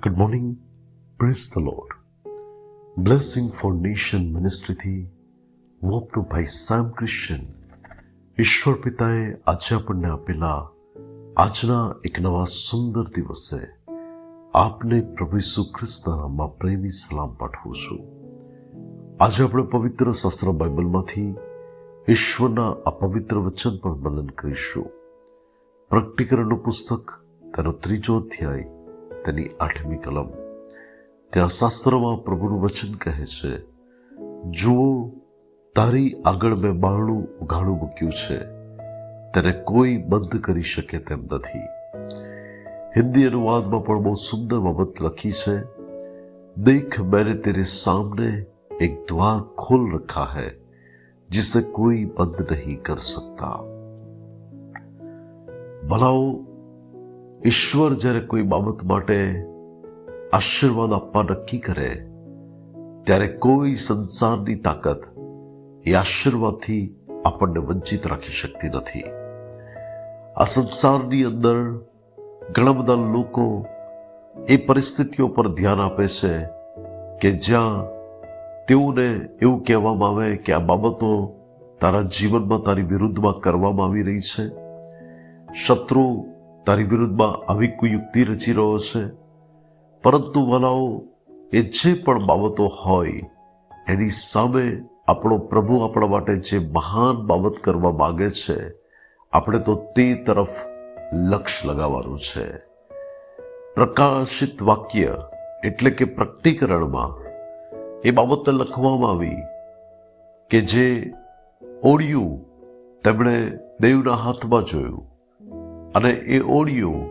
Good morning praise the Lord blessing for nation મિનિસ્ટ્રીથી વોપનું ભાઈ Sam Christian ઈશ્વર પિતાએ આજે આપણને આપેલા આજના એક નવા સુંદર દિવસે આપને પ્રભુ ઈસુ ખ્રિસ્તના પ્રેમી સલામ પાઠવું છું આજે આપણે પવિત્ર શાસ્ત્ર બાઇબલમાંથી ઈશ્વરના આ પવિત્ર વચન પર મનન કરીશું પ્રકટીકરણનું પુસ્તક તેનો ત્રીજો અધ્યાય તેની આઠમી કલમ ત્યાં શાસ્ત્રમાં પ્રભુનું વચન કહે છે જુઓ તારી આગળ મેં બારણું ઉઘાડું મૂક્યું છે તેને કોઈ બંધ કરી શકે તેમ નથી હિન્દી અનુવાદમાં પણ બહુ સુંદર બાબત લખી છે દેખ मैंने तेरे सामने एक द्वार खोल रखा है जिसे कोई बंद नहीं कर सकता ભલાઓ ઈશ્વર જ્યારે કોઈ બાબત માટે આશીર્વાદ આપવા નક્કી કરે, ત્યારે કોઈ સંસારની તાકાત એ આશીર્વાદથી આપણને વંચિત રાખી શકતી નથી. આ સંસારની અંદર ઘણા બધા લોકો એ પરિસ્થિતિઓ પર ધ્યાન આપે છે કે જ્યાં તેઓને એવું કહેવામાં આવે કે આ બાબતો તારા જીવનમાં, તારી વિરુદ્ધમાં કરવામાં આવી રહી છે. શત્રુ તારી વિરુદ્ધમાં આવી કોઈ યુક્તિ રચી રહ્યો છે? પરંતુ વલાઓ, એ જે પણ બાબતો હોય, એની સામે આપણો પ્રભુ આપણા માટે જે મહાન બાબત કરવા માગે છે, આપણે તો તે તરફ લક્ષ્ય લગાવવાનું છે. પ્રકાશિત વાક્ય એટલે કે પ્રકટીકરણમાં એ બાબત લખવામાં આવી કે જે ઓળિયું તેમણે દેવના હાથમાં જોયું. અને એ ઓળિયું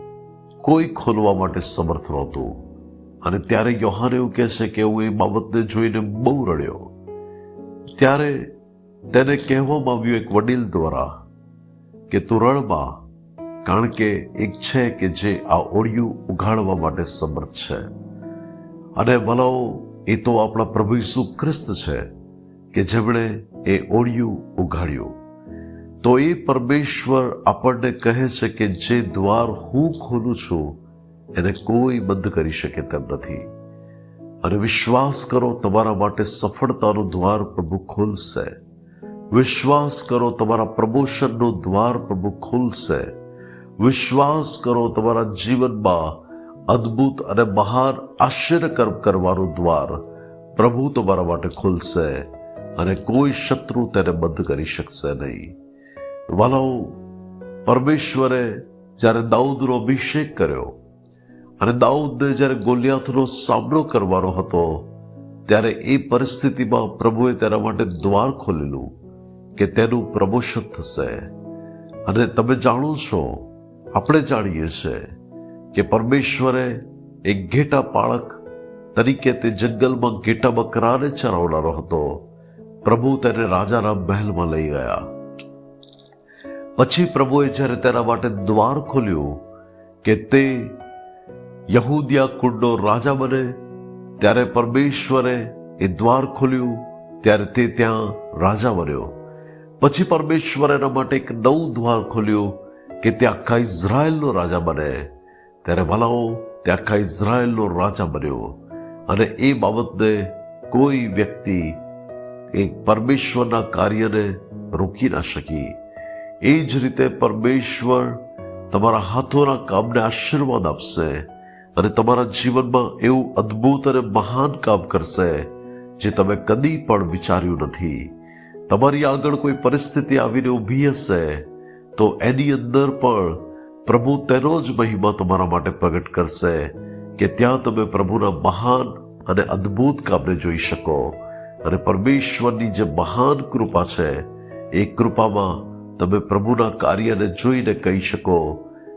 કોઈ ખોલવા માટે સમર્થ નહોતું. અને ત્યારે યોહાન એવું કહે છે કે હું એ બાબતને જોઈને બહુ રડ્યો. ત્યારે તેને કહેવામાં આવ્યું એક વડીલ દ્વારા કે તું રડમાં કારણ કે એક છે કે જે આ ઓળિયું ઉઘાડવા માટે સમર્થ છે. અને વલાઓ, એ તો આપણા પ્રભુ ઈસુ ખ્રિસ્ત છે કે જેમણે એ ઓળિયું ઉઘાડ્યું. તો એ પરમેશ્વર આપણને કહે છે કે જે દ્વાર હું ખોલું છું, એને કોઈ બંધ કરી શકે તેમ નથી. અને વિશ્વાસ કરો, તમારા માટે સફળતાનું દ્વાર પ્રભુ ખોલશે. વિશ્વાસ કરો, તમારા પ્રમોશનનું દ્વાર પ્રભુ ખોલશે. વિશ્વાસ કરો, તમારા જીવનમાં અદ્ભુત અને મહાન આશ્ચર્યકર્મ કરવાનું દ્વાર પ્રભુ તમારા માટે ખોલશે અને કોઈ શત્રુ તેને બંધ કરી શકશે નહીં. વાલાઓ પરમેશ્વરે જ્યારે દાઉદનો અભિષેક કર્યો અને દાઉદને જ્યારે ગોલિયાથનો સામનો કરવાનો હતો, ત્યારે એ પરિસ્થિતિમાં પ્રભુએ તેના માટે દ્વાર ખોલેલું કે તેનું પ્રમોશન થશે. અને તમે જાણો છો, આપણે જાણીએ છીએ કે પરમેશ્વરે એક ઘેટા પાળક તરીકે તે જંગલમાં ઘેટા બકરાને ચરાવનારો હતો. પ્રભુ તેને રાજાના મહેલમાં લઈ ગયા. પછી પ્રભુએ જ્યારે તેના માટે દ્વાર ખોલ્યું કે તે યહૂદિયા કુંડનો રાજા બને, ત્યારે પરમેશ્વરે એ દ્વાર ખોલ્યું, ત્યારે તે ત્યાં રાજા બન્યો. પછી પરમેશ્વર એના માટે એક નવું દ્વાર ખોલ્યું કે તે આખા ઇઝરાયલનો રાજા બને. ત્યારે ભલાઓ તે આખા ઇઝરાયલનો રાજા બન્યો. અને એ બાબતને કોઈ વ્યક્તિ એક પરમેશ્વરના કાર્યને રોકી ના શકી. એ જ રીતે પરમેશ્વર તમારા હાથોના કામને આશીર્વાદ આપશે અને તમારા જીવનમાં એવું અદ્ભુત અને મહાન કામ કરશે જે તમે કદી પણ વિચાર્યું નથી. તમારી આગળ કોઈ પરિસ્થિતિ આવીને ઊભી હશે, તો એની અંદર પણ પ્રભુ તેનો જ મહિમા તમારા માટે પ્રગટ કરશે કે ત્યાં તમે પ્રભુના મહાન અને અદ્ભુત કામને જોઈ શકો. અને પરમેશ્વરની જે મહાન કૃપા છે, એ કૃપામાં તમે પ્રભુના કાર્યને જોઈને કહી શકો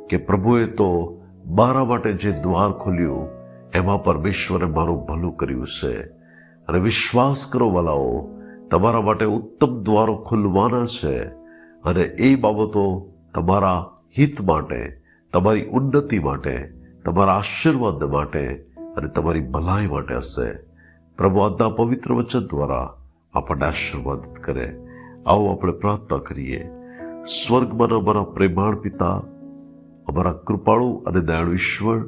કે પ્રભુએ તો મારા માટે જે દ્વાર ખોલ્યું, એમાં પરમેશ્વરે મારું ભલું કર્યું છે. અને વિશ્વાસ કરો વાલાઓ, તમારા માટે ઉત્તમ દ્વારો ખુલવાના છે અને એ બાબતો તમારા હિત માટે, તમારી ઉન્નતિ માટે, તમારા આશીર્વાદ માટે અને તમારી ભલાઈ માટે હશે. પ્રભુ આજના પવિત્ર વચન દ્વારા આપણને આશીર્વાદિત કરે. આવો આપણે પ્રાર્થના કરીએ. સ્વર્ગમાં અમારા પ્રેમાળ પિતા, અમારા કૃપાળુ અને દયાળુ ઈશ્વર,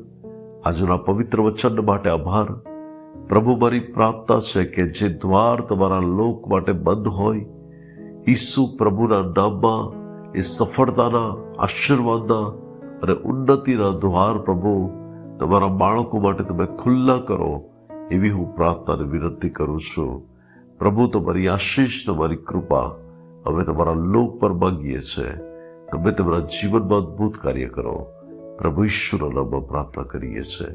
આજના પવિત્ર વચન માટે આભાર. પ્રભુ, મારી પ્રાર્થના છે કે જે દ્વાર તમારા લોક માટે બંધ હોય, ઈસુ પ્રભુના નામમાં, એ સફળતાના આશીર્વાદના અને ઉન્નતિના દ્વાર પ્રભુ, તમારા બાળકો માટે તમે ખુલ્લા કરો, એવી હું પ્રાર્થના અને વિનંતી કરું છું. પ્રભુ, તમારી આશીષ, તમારી કૃપા અમે તમારા લોક પર માંગીએ છીએ. તમે તમારા જીવનમાં અદભુત કાર્ય કરો. પ્રભુ ઈશ્વરના નામમાં પ્રાર્થના કરીએ છીએ.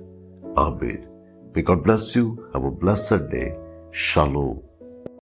Amen. May God bless you have a blessed day Shalom.